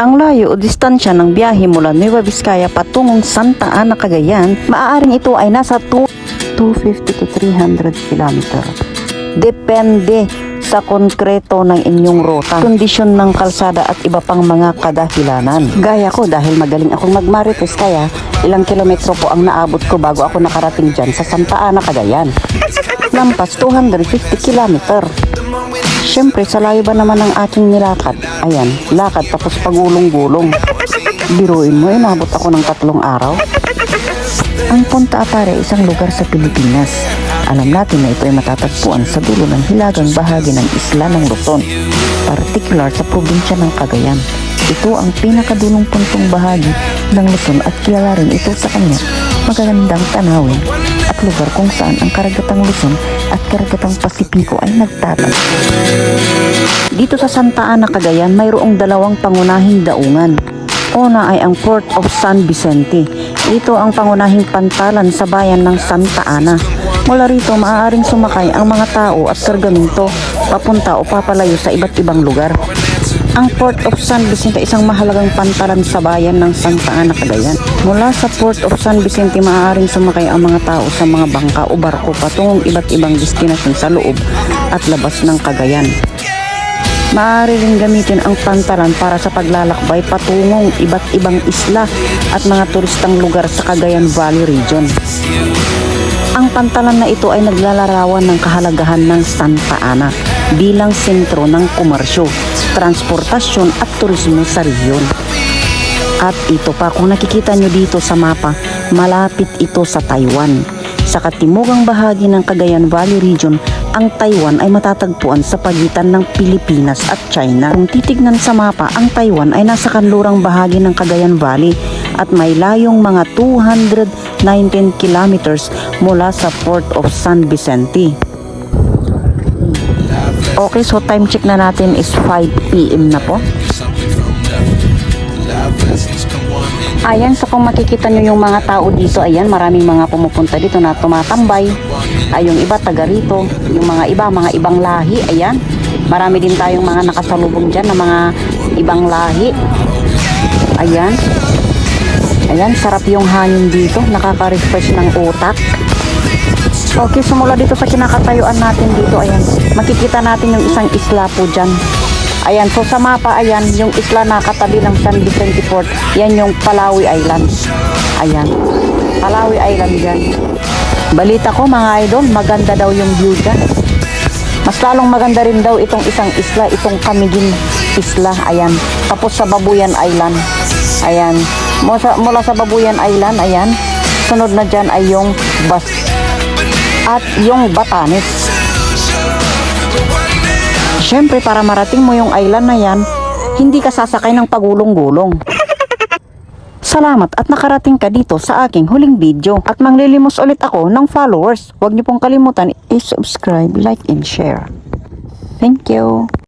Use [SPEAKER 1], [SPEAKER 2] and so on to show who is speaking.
[SPEAKER 1] Ang layo o distansya ng biyahe mula Nueva Vizcaya patungong Santa Ana, Cagayan, maaaring ito ay nasa 2 250 to 300 kilometer. Depende sa konkreto ng inyong ruta, kondisyon ng kalsada at iba pang mga kadahilanan. Gaya ko dahil magaling akong magmarites kaya ilang kilometro po ang naabot ko bago ako nakarating dyan sa Santa Ana, Cagayan. Lampas 250 kilometer. Siyempre, sa layo ba naman ang aking nilakad? Ayan, lakad tapos pagulong-gulong. Biruin mo, inabot ako ng tatlong araw. Ang Punta Atare ay isang lugar sa Pilipinas. Alam natin na ito ay matatagpuan sa dulo ng hilagang bahagi ng isla ng Luzon, particular sa probinsya ng Cagayan. Ito ang pinakadulong puntong bahagi ng Luzon at kilala rin ito sa kanya magagandang tanawin at lugar kung saan ang karagatang Luzon at karagatang Pasipiko ay nagtatag. Dito sa Santa Ana, Cagayan, mayroong dalawang pangunahing daungan. Una ay ang Port of San Vicente. Ito ang pangunahing pantalan sa bayan ng Santa Ana. Mula rito, maaaring sumakay ang mga tao at kargamento papunta o papalayo sa iba't ibang lugar. Ang Port of San Vicente isang mahalagang pantalan sa bayan ng Santa Ana, Cagayan. Mula sa Port of San Vicente, maaaring sumakay ang mga tao sa mga bangka o barko patungong iba't ibang destinasyon sa loob at labas ng Cagayan. Maaari rin gamitin ang pantalan para sa paglalakbay patungong iba't ibang isla at mga turistang lugar sa Cagayan Valley Region. Ang pantalan na ito ay naglalarawan ng kahalagahan ng Santa Ana bilang sentro ng komersyo, transportasyon at turismo sa rehiyon. At ito pa, kung nakikita nyo dito sa mapa, malapit ito sa Taiwan. Sa katimugang bahagi ng Cagayan Valley Region, ang Taiwan ay matatagpuan sa pagitan ng Pilipinas at China. Kung titignan sa mapa, ang Taiwan ay nasa kanlurang bahagi ng Cagayan Valley at may layong mga 219 kilometers mula sa Port of San Vicente. Okay, so time check na natin is 5 p.m. na po. Ayan, so kung makikita nyo yung mga tao dito, ayan, maraming mga pumupunta dito na tumatambay. Ay, yung iba taga rito, yung mga iba, mga ibang lahi, ayan. Marami din tayong mga nakasalubong dyan na mga ibang lahi. Ayan. Ayan, sarap yung hangin dito, nakaka-refresh ng utak. Okay, sumula dito sa kinakatayuan natin dito, ayan. Makikita natin yung isang isla po dyan. Ayan, so sa mapa, ayan, yung isla na katabi ng San Vicente Port, yan yung Palawi Island. Ayan, Palawi Island yan. Balita ko mga idol, maganda daw yung view dyan. Mas lalong maganda rin daw itong isang isla, itong Camiguin Isla, ayan. Tapos sa Babuyan Island, ayan. Mula sa, mula sa Babuyan Island, ayan. Sunod na dyan ay yung Bas at yung Batanes. Siyempre, para marating mo yung island na yan, hindi ka sasakay ng pagulong-gulong. Salamat at nakarating ka dito sa aking huling video. At manglilimos ulit ako ng followers. Huwag niyo pong kalimutan i-subscribe, like, and share. Thank you.